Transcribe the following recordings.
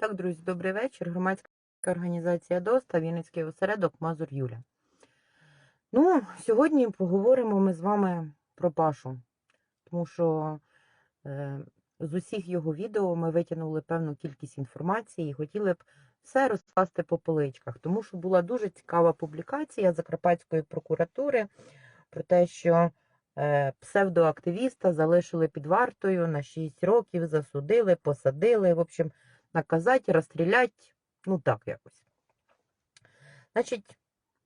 Так, друзі, добрий вечір. Громадська організація ДОСТА, Вінницький осередок Мазур Юля. Ну, сьогодні поговоримо ми з вами про Пашу, тому що е, з усіх його відео ми витягнули певну кількість інформації і хотіли б все розкласти по поличках, тому що була дуже цікава публікація Закарпатської прокуратури про те, що е, псевдоактивіста залишили під вартою на 6 років, засудили, посадили. В общем, наказати, розстрілять, ну так якось. Значить,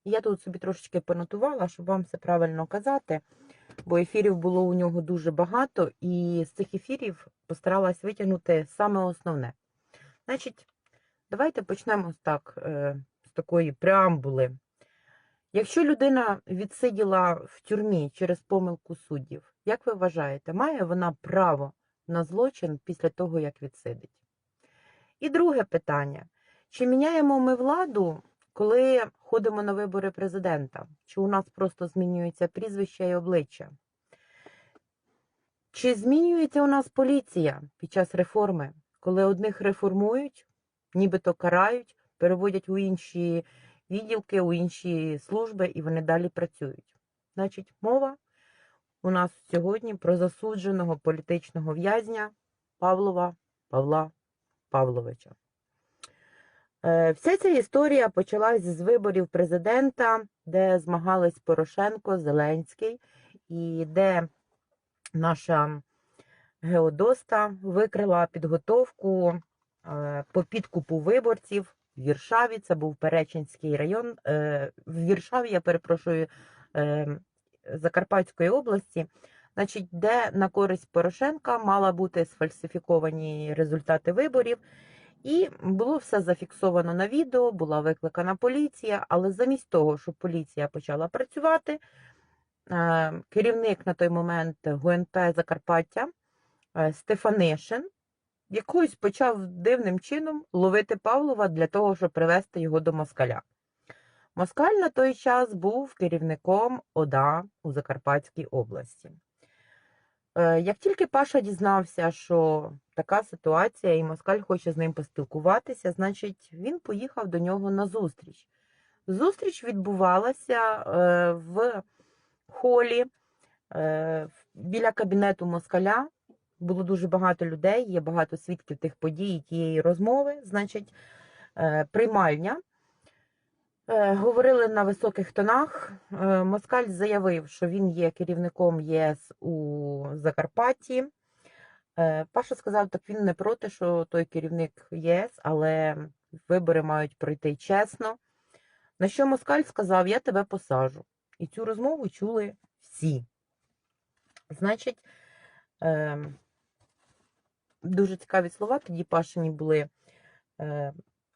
я тут собі трошечки понотувала, щоб вам все правильно казати, бо ефірів було у нього дуже багато, і з цих ефірів постаралась витягнути саме основне. Значить, давайте почнемо так, е, з такої преамбули. Якщо людина відсиділа в тюрмі через помилку суддів, як ви вважаєте, має вона право на злочин після того, як відсидить? І друге питання: чи міняємо ми владу, коли ходимо на вибори президента? Чи у нас просто змінюється прізвище і обличчя? Чи змінюється у нас поліція під час реформи, коли одних реформують, нібито карають, переводять у інші відділки, у інші служби, і вони далі працюють? Значить, мова у нас сьогодні про засудженого політичного в'язня Павлова Павла Павловича. Е, Вся ця історія почалась з виборів президента, де змагались Порошенко, Зеленський, і де наша Геодоста викрила підготовку е, по підкупу виборців в Віршаві. Це був Перечинський район. е, В Віршаві, я перепрошую, Закарпатської області. Значить, де на користь Порошенка мала бути сфальсифіковані результати виборів, і було все зафіксовано на відео, була викликана поліція, але замість того, щоб поліція почала працювати, е, керівник на той момент ГУНП Закарпаття е, Стефанишин якось почав дивним чином ловити Павлова для того, щоб привести його до москаля. Москаль на той час був керівником ОДА у Закарпатській області. Е, Як тільки Паша дізнався, що така ситуація, і Москаль хоче з ним поспілкуватися, значить, він поїхав до нього на зустріч. Зустріч відбувалася е, в холі е, біля кабінету Москаля. Було дуже багато людей, є багато свідків тих подій, тієї розмови. Значить, е, приймальня. Е, Говорили на високих тонах. Е, Москаль заявив, що він є керівником ЄС у Закарпатті. Е, Паша сказав, так він не проти, що той керівник ЄС, але вибори мають пройти чесно. На що Москаль сказав: Я тебе посажу. І цю розмову чули всі. Значить, дуже цікаві слова тоді Пашині були.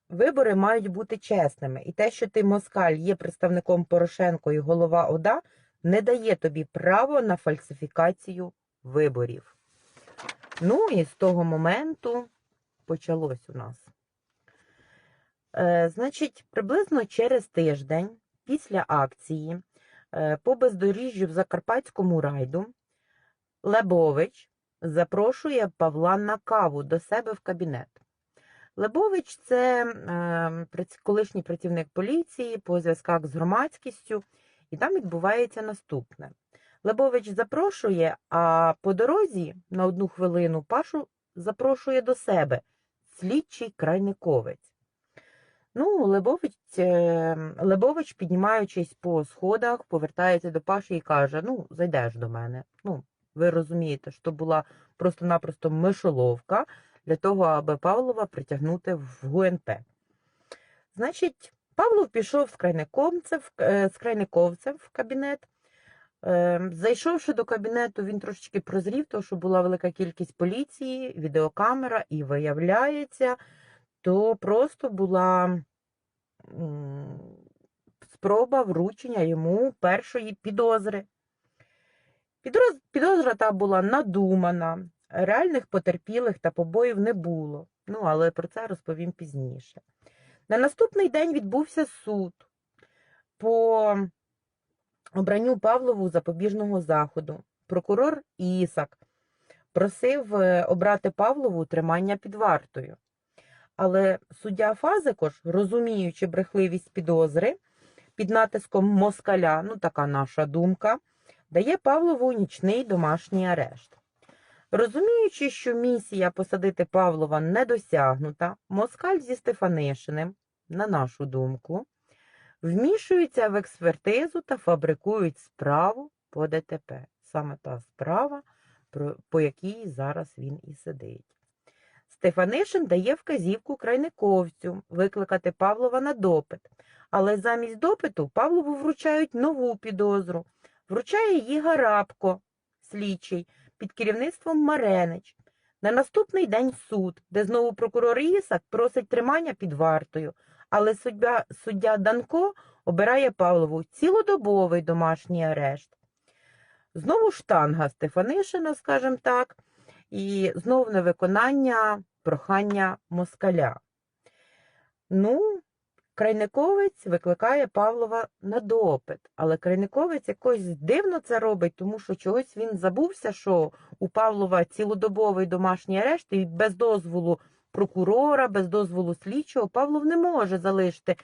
Вибори мають бути чесними. І те, що ти москаль є представником Порошенко і голова ОДА, не дає тобі право на фальсифікацію виборів. Ну і з того моменту почалось у нас. Е, значить, приблизно через тиждень після акції е, по бездоріжжю в Закарпатському райду Лебович запрошує Павла на каву до себе в кабінет. Лебович це е, колишній працівник поліції по зв'язках з громадськістю, і там відбувається наступне. Лебович запрошує, а по дорозі на одну хвилину Пашу запрошує до себе слідчий крайниковець. Ну, Лебович, е, Лебович, піднімаючись по сходах, повертається до Паші і каже: Ну, зайдеш до мене. Ну, ви розумієте, що була просто-напросто мишоловка для того, аби Павлова притягнути в ГУНП. Значить, Павлов пішов з е, крайниковцем в кабінет. Е, Зайшовши до кабінету, він трошечки прозрів, тому що була велика кількість поліції, відеокамера, і виявляється, то просто була спроба вручення йому першої підозри. Підозра та була надумана, реальних потерпілих та побоїв не було. Ну, але про це розповім пізніше. На наступний день відбувся суд по обранню Павлову запобіжного заходу. Прокурор Ісак просив е, обрати Павлову тримання під вартою. Але суддя Фазикош, розуміючи брехливість підозри, під натиском москаля, ну така наша думка, дає Павлову нічний домашній арешт. Розуміючи, що місія посадити Павлова не досягнута, москаль зі Стефанишиним, на нашу думку, вмішуються в експертизу та фабрикують справу по ДТП. Саме та справа, по якій зараз він і сидить. Стефанишин дає вказівку крайниковцю викликати Павлова на допит, але замість допиту Павлову вручають нову підозру. Вручає її Гарабко, слідчий, під керівництвом Маренич. На наступний день суд, де знову прокурор Ісак просить тримання під вартою, але суддя, суддя Данко обирає Павлову цілодобовий домашній арешт. Знову штанга Стефанишина, скажімо так, і знову невиконання прохання москаля. Ну, Крайниковець викликає Павлова на допит, але Крайниковець якось дивно це робить, тому що чогось він забувся, що у Павлова цілодобовий домашній арешт, і без дозволу прокурора, без дозволу слідчого Павлов не може залишити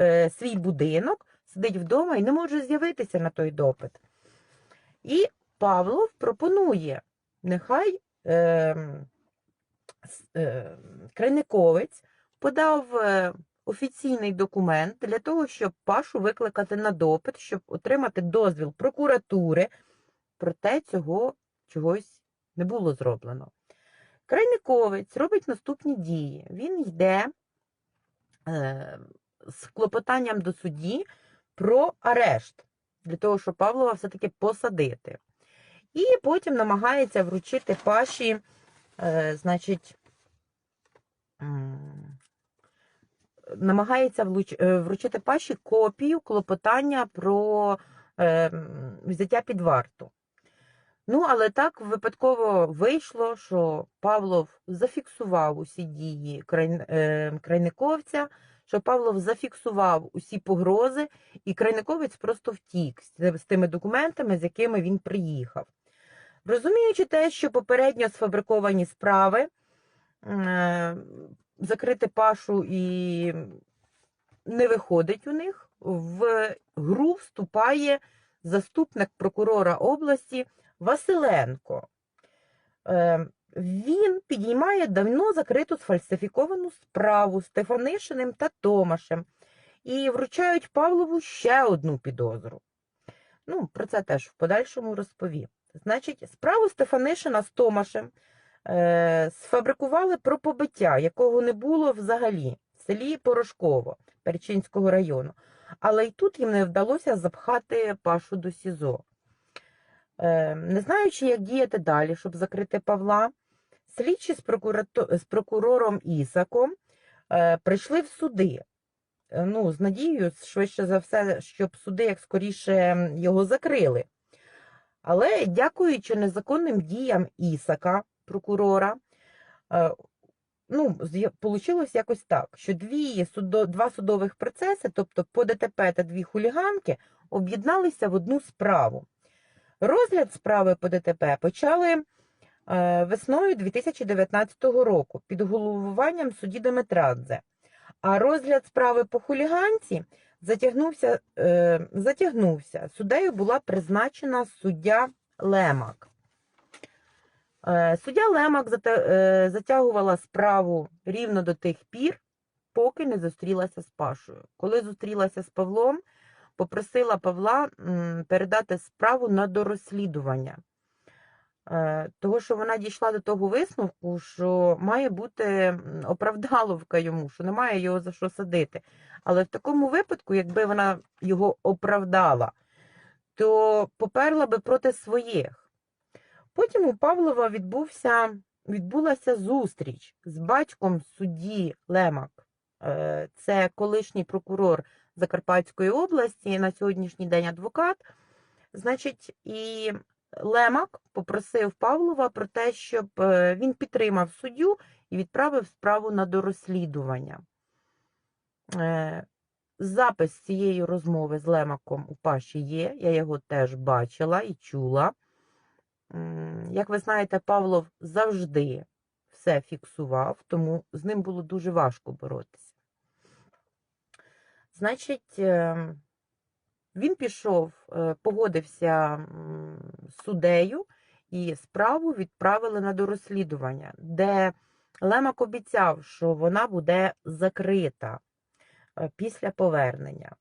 е, свій будинок, сидить вдома і не може з'явитися на той допит. І Павлов пропонує, нехай е, е, Крайниковець подав е, офіційний документ для того, щоб Пашу викликати на допит, щоб отримати дозвіл прокуратури, проте цього чогось не було зроблено. Крайниковець робить наступні дії. Він йде е, з клопотанням до судді про арешт, для того, щоб Павлова все-таки посадити. І потім намагається вручити Паші, е, значить, намагається е, вручити Паші копію клопотання про е, взяття під варту. Ну, але так випадково вийшло, що Павлов зафіксував усі дії край, е, крайниковця, що Павлов зафіксував усі погрози, і крайниковець просто втік з, тими документами, з якими він приїхав. Розуміючи те, що попередньо сфабриковані справи, закрити пашу і не виходить у них, в гру вступає заступник прокурора області Василенко. Е, Він підіймає давно закриту сфальсифіковану справу Стефанишиним та Томашем і вручають Павлову ще одну підозру. Ну, про це теж в подальшому розповім. Значить, справу Стефанишина з Томашем сфабрикували про побиття, якого не було взагалі в селі Порошково Перечинського району. Але й тут їм не вдалося запхати Пашу до СІЗО. Е, не знаючи, як діяти далі, щоб закрити Павла, слідчі з, прокурато- з прокурором Ісаком е, прийшли в суди. Е, Ну, з надією, швидше за все, щоб суди як скоріше його закрили. Але дякуючи незаконним діям Ісака, прокурора, е, ну, вийшло якось так, що дві судо, два судових процеси, тобто по ДТП та дві хуліганки, об'єдналися в одну справу. Розгляд справи по ДТП почали е, весною 2019 року під головуванням судді Деметрадзе. А розгляд справи по хуліганці затягнувся, е, затягнувся. Суддею була призначена суддя Лемак. Е, суддя Лемак е, затягувала справу рівно до тих пір, поки не зустрілася з Пашою. Коли зустрілася з Павлом, попросила Павла передати справу на дорозслідування. Е, Того, що вона дійшла до того висновку, що має бути оправдаловка йому, що немає його за що садити. Але в такому випадку, якби вона його оправдала, то поперла би проти своїх. Потім у Павлова відбувся, відбулася зустріч з батьком судді Лемак. Е, Це колишній прокурор Закарпатської області, на сьогоднішній день адвокат. Значить, і Лемак попросив Павлова про те, щоб е, він підтримав суддю і відправив справу на дорозслідування. Е, Запис цієї розмови з Лемаком у Паші є, я його теж бачила і чула. Як ви знаєте, Павлов завжди все фіксував, тому з ним було дуже важко боротися. Значить, е, він пішов, е, погодився з суддею, і справу відправили на дорозслідування, де Лемак обіцяв, що вона буде закрита е, після повернення.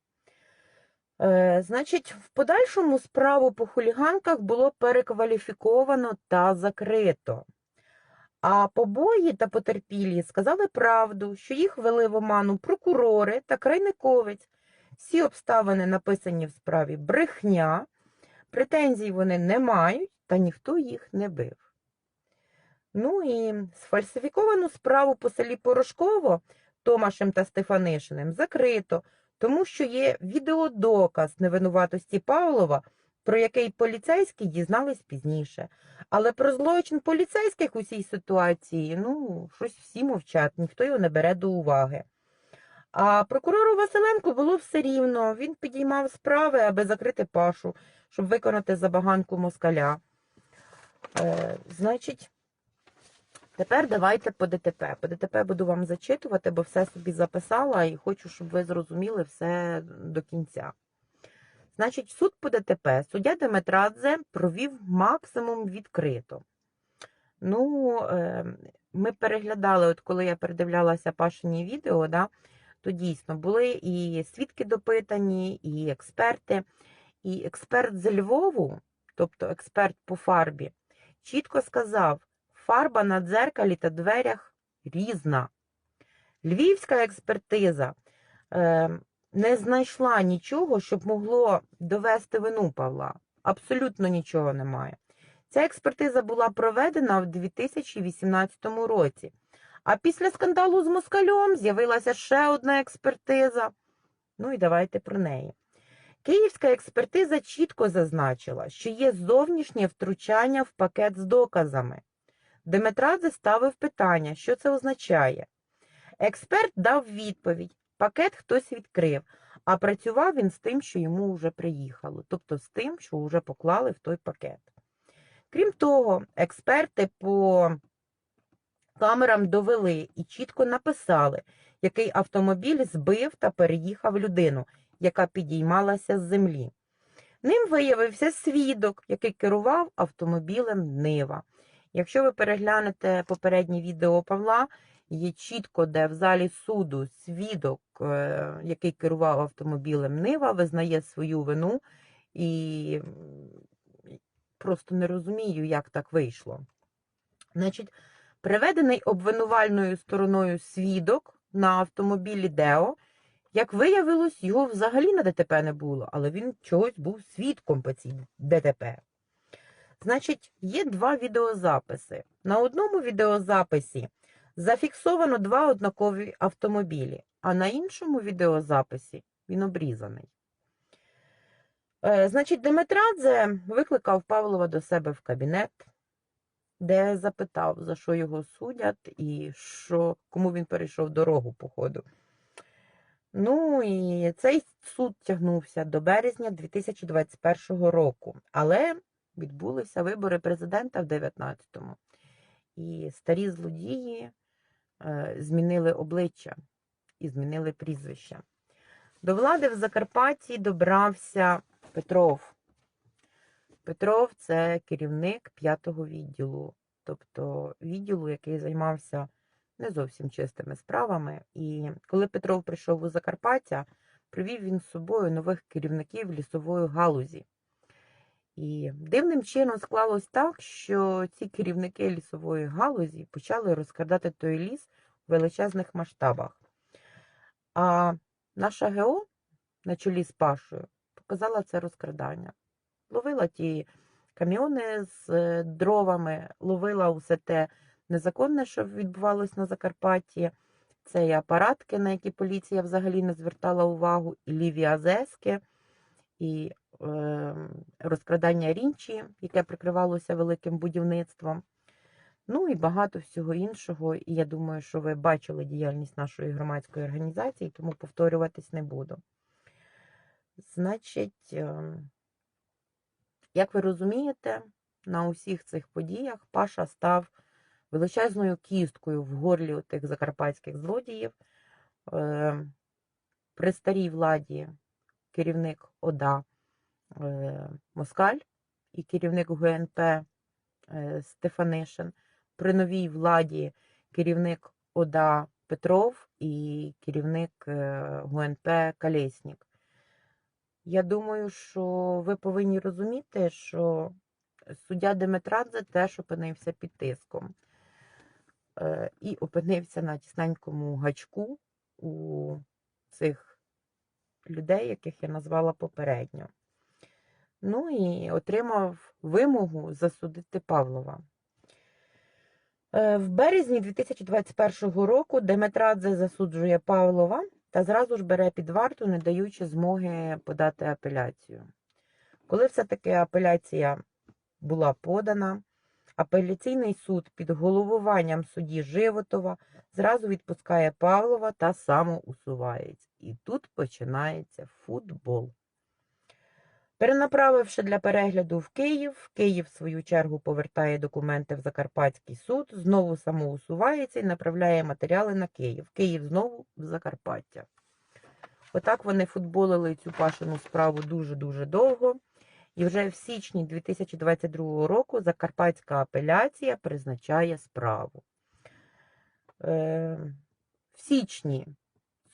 Е, Значить, в подальшому справу по хуліганках було перекваліфіковано та закрито. А побої та потерпілі сказали правду, що їх вели в оману прокурори та крайниковець. Всі обставини написані в справі брехня, претензій вони не мають, та ніхто їх не бив. Ну і сфальсифіковану справу по селі Порошково Томашем та Стефанишиним закрито, тому що є відеодоказ невинуватості Павлова, про який поліцейські дізнались пізніше. Але про злочин поліцейських у цій ситуації, ну, щось всі мовчать, ніхто його не бере до уваги. А прокурору Василенку було все рівно. Він підіймав справи, аби закрити пашу, щоб виконати забаганку москаля. Е, значить, тепер давайте по ДТП. По ДТП буду вам зачитувати, бо все собі записала і хочу, щоб ви зрозуміли все до кінця. Значить, суд по ДТП. Суддя Деметрадзе провів максимум відкрито. Ну, е, ми переглядали, от коли я передивлялася Пашині відео, да, то дійсно були і свідки допитані, і експерти. І експерт з Львову, тобто експерт по фарбі, чітко сказав, фарба на дзеркалі та дверях різна. Львівська експертиза е, не знайшла нічого, щоб могло довести вину Павла. Абсолютно нічого немає. Ця експертиза була проведена в 2018 році. А після скандалу з москальом з'явилася ще одна експертиза. Ну і давайте про неї. Київська експертиза чітко зазначила, що є зовнішнє втручання в пакет з доказами. Деметрадзе ставив питання, що це означає. Експерт дав відповідь: пакет хтось відкрив, а працював він з тим, що йому вже приїхало, тобто з тим, що вже поклали в той пакет. Крім того, експерти по камерам довели і чітко написали, який автомобіль збив та переїхав людину, яка підіймалася з землі. Ним виявився свідок, який керував автомобілем Нива. Якщо ви переглянете попереднє відео Павла, є чітко, де в залі суду свідок, е, який керував автомобілем Нива, визнає свою вину і просто не розумію, як так вийшло. Значить, приведений обвинувальною стороною свідок на автомобілі Део, як виявилось, його взагалі на ДТП не було, але він чогось був свідком по цій ДТП. Значить, є два відеозаписи. На одному відеозаписі зафіксовано два однакові автомобілі, а на іншому відеозаписі він обрізаний. Е, Значить, Деметрадзе викликав Павлова до себе в кабінет, де запитав, за що його судять і що, кому він перейшов дорогу по ходу. Ну і цей суд тягнувся до березня 2021 року, але відбулися вибори президента в 19-му. І старі злодії е, змінили обличчя і змінили прізвища. До влади в Закарпатті добрався Петров. Петров це керівник п'ятого відділу, тобто відділу, який займався не зовсім чистими справами. І коли Петров прийшов у Закарпаття, привів він з собою нових керівників лісової галузі. І дивним чином склалось так, що ці керівники лісової галузі почали розкрадати той ліс у величезних масштабах. А наша ГО на чолі з Пашою показала це розкрадання. Ловила ті каміони з е, дровами, ловила усе те незаконне, що відбувалось на Закарпатті. Це і апаратки, на які поліція взагалі не звертала увагу, і ліві азески, і розкрадання рінчі, яке прикривалося великим будівництвом. Ну і багато всього іншого. І я думаю, що ви бачили діяльність нашої громадської організації, тому повторюватись не буду. Значить, е, як ви розумієте, на усіх цих подіях Паша став величезною кісткою в горлі тих закарпатських злодіїв. Е, При старій владі керівник ОДА Москаль і керівник ГНП е, Стефанишин. При новій владі керівник ОДА Петров і керівник е, ГУНП Калєснік. Я думаю, що ви повинні розуміти, що суддя Деметрадзе теж опинився під тиском е, і опинився на тісненькому гачку у цих людей, яких я назвала попередньо. Ну і отримав вимогу засудити Павлова. Е, В березні 2021 року Деметрадзе засуджує Павлова та зразу ж бере під варту, не даючи змоги подати апеляцію. Коли все-таки апеляція була подана, апеляційний суд під головуванням судді Животова зразу відпускає Павлова та самоусувається. І тут починається футбол. Перенаправивши для перегляду в Київ, Київ, в свою чергу, повертає документи в Закарпатський суд, знову самоусувається і направляє матеріали на Київ. Київ знову в Закарпаття. Отак вони футболили цю пашину справу дуже-дуже довго. І вже в січні 2022 року Закарпатська апеляція призначає справу. Е, в січні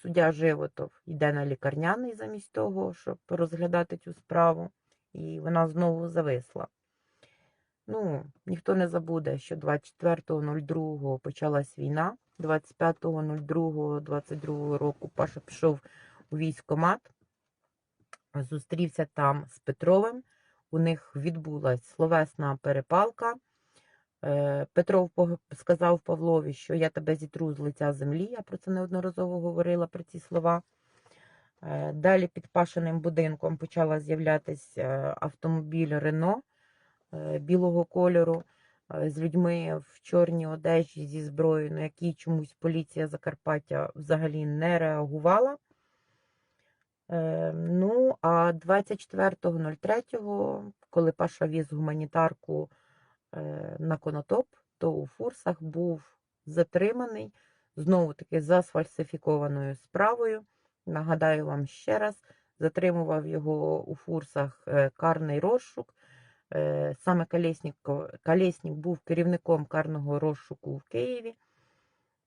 суддя Животов йде на лікарняний замість того, щоб розглядати цю справу, і вона знову зависла. Ну, ніхто не забуде, що 24.02 почалась війна, 25.02.22 року Паша пішов у військкомат, зустрівся там з Петровим. У них відбулась словесна перепалка. Е, Петров сказав Павлові, що я тебе зітру з лиця землі. Я про це неодноразово говорила про ці слова. Е, Далі під пашеним будинком почала з'являтися е, автомобіль Рено білого кольору з людьми в чорній одежі зі зброєю, на якій чомусь поліція Закарпаття взагалі не реагувала. Ну, а 24.03, коли Паша віз гуманітарку на Конотоп, то у Фурсах був затриманий знову таки за сфальсифікованою справою. Нагадаю вам ще раз, затримував його у Фурсах е, карний розшук. Е, Саме Калєснік, Калєснік був керівником карного розшуку в Києві.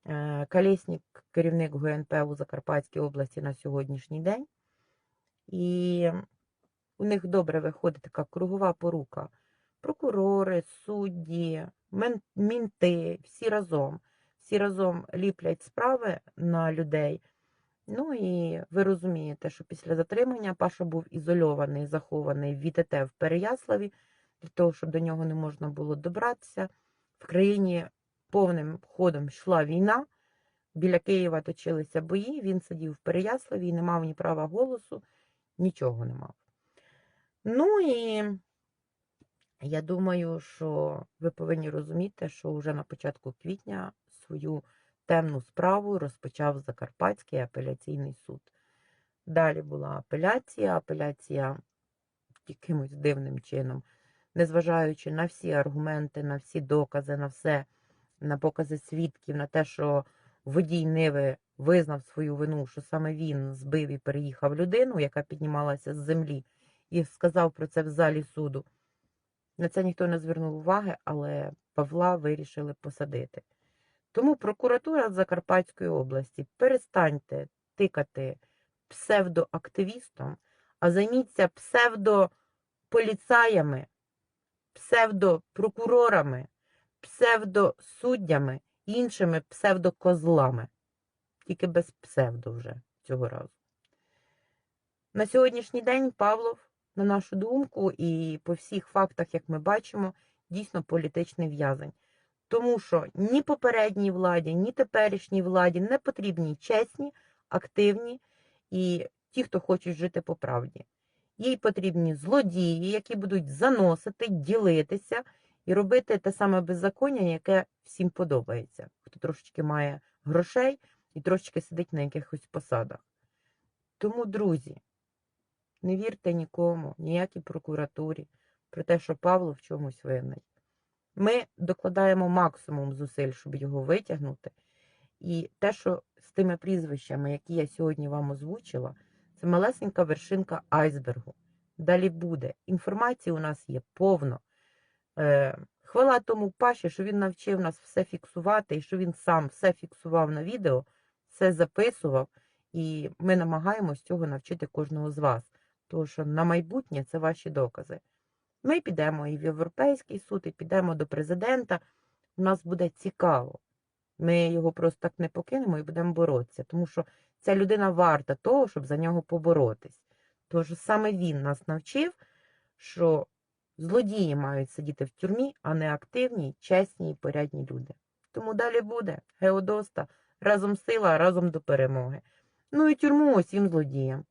Е, керівник ГНП у Закарпатській області на сьогоднішній день. І у них добре виходить така кругова порука. Прокурори, судді, мінти, всі разом. Всі разом ліплять справи на людей. Ну і ви розумієте, що після затримання Паша був ізольований, захований в ВІТТ в Переяславі, для того, щоб до нього не можна було добратися. В країні повним ходом йшла війна. Біля Києва точилися бої. Він сидів в Переяславі і не мав ні права голосу, нічого не мав. Ну і я думаю, що ви повинні розуміти, що вже на початку квітня свою темну справу розпочав Закарпатський апеляційний суд. Далі була апеляція, апеляція якимось дивним чином, незважаючи на всі аргументи, на всі докази, на все, на покази свідків, на те, що водій Ниви визнав свою вину, що саме він збив і переїхав людину, яка піднімалася з землі, і сказав про це в залі суду. На це ніхто не звернув уваги, але Павла вирішили посадити. Тому прокуратура Закарпатської області перестаньте тикати псевдоактивістом, а займіться псевдополіцаями, псевдопрокурорами, псевдосуддями іншими псевдокозлами. Тільки без псевдо вже цього разу. На сьогоднішній день Павлов, на нашу думку, і по всіх фактах, як ми бачимо, дійсно політичний в'язень. Тому що ні попередній владі, ні теперішній владі не потрібні чесні, активні і ті, хто хочуть жити по правді. Їй потрібні злодії, які будуть заносити, ділитися і робити те саме беззаконня, яке всім подобається. Хто трошечки має грошей і трошечки сидить на якихось посадах. Тому, друзі, не вірте нікому, ніякій прокуратурі про те, що Павло в чомусь винний. Ми докладаємо максимум зусиль, щоб його витягнути. І те, що з тими прізвищами, які я сьогодні вам озвучила, це малесенька вершинка айсбергу. Далі буде. Інформації у нас є повно. Е, хвала тому Паші, що він навчив нас все фіксувати, і що він сам все фіксував на відео, все записував. І ми намагаємось цього навчити кожного з вас. Що на майбутнє це ваші докази. Ми підемо і в Європейський суд, і підемо до президента. У нас буде цікаво. Ми його просто так не покинемо і будемо боротися, тому що ця людина варта того, щоб за нього поборотись. Тож саме він нас навчив, що злодії мають сидіти в тюрмі, а не активні, чесні і порядні люди. Тому далі буде Геодоста разом сила, разом до перемоги. Ну і тюрму усім злодіям.